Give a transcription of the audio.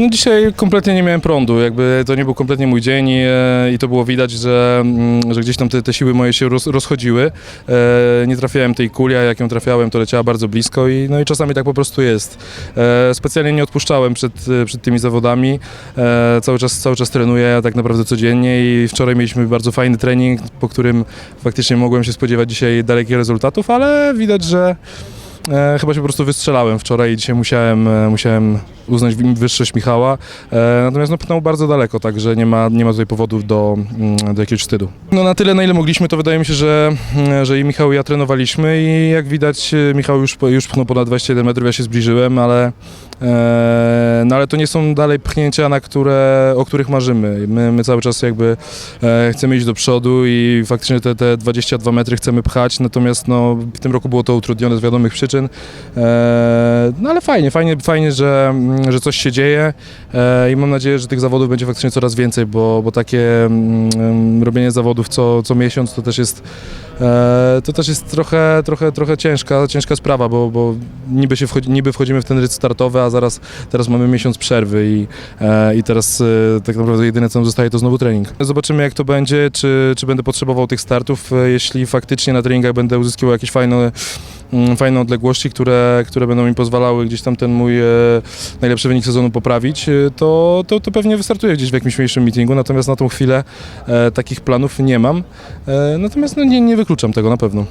No dzisiaj kompletnie nie miałem prądu, jakby to nie był kompletnie mój dzień i, e, i to było widać, że, mm, że gdzieś tam te, te siły moje się roz, rozchodziły. E, nie trafiałem tej kuli, a jak ją trafiałem, to leciała bardzo blisko i, no i czasami tak po prostu jest. E, specjalnie nie odpuszczałem przed, e, przed tymi zawodami. E, cały, czas, cały czas trenuję tak naprawdę codziennie i wczoraj mieliśmy bardzo fajny trening, po którym faktycznie mogłem się spodziewać dzisiaj dalekich rezultatów, ale widać, że E, chyba się po prostu wystrzelałem wczoraj i dzisiaj musiałem, e, musiałem uznać wyższość Michała. E, natomiast no, pchnął bardzo daleko, także nie ma, nie ma tutaj powodów do, mm, do jakiegoś wstydu. No na tyle, na ile mogliśmy, to wydaje mi się, że, mm, że i Michał i ja trenowaliśmy i jak widać e, Michał już, już pchnął ponad 21 metrów, ja się zbliżyłem, ale, no, ale to nie są dalej pchnięcia, na które, o których marzymy. My, my cały czas jakby e, chcemy iść do przodu i faktycznie te, te 22 metry chcemy pchać, natomiast no, w tym roku było to utrudnione z wiadomych przyczyn. E, no ale fajnie, fajnie, fajnie że, mm, że coś się dzieje e, i mam nadzieję, że tych zawodów będzie faktycznie coraz więcej, bo, bo takie mm, robienie zawodów co, co miesiąc to też jest e, to też jest trochę, trochę, trochę ciężka, ciężka sprawa, bo, bo niby, się wchodzi, niby wchodzimy w ten rytm startowy, a zaraz teraz mamy miesiąc przerwy i, e, i teraz e, tak naprawdę jedyne co nam zostaje to znowu trening. Zobaczymy jak to będzie, czy, czy będę potrzebował tych startów, e, jeśli faktycznie na treningach będę uzyskiwał jakieś fajne fajne odległości, które, które będą mi pozwalały gdzieś tam ten mój e, najlepszy wynik sezonu poprawić, e, to, to, to pewnie wystartuję gdzieś w jakimś mniejszym meetingu, natomiast na tą chwilę e, takich planów nie mam. Natomiast no, nie, nie wykluczam tego na pewno.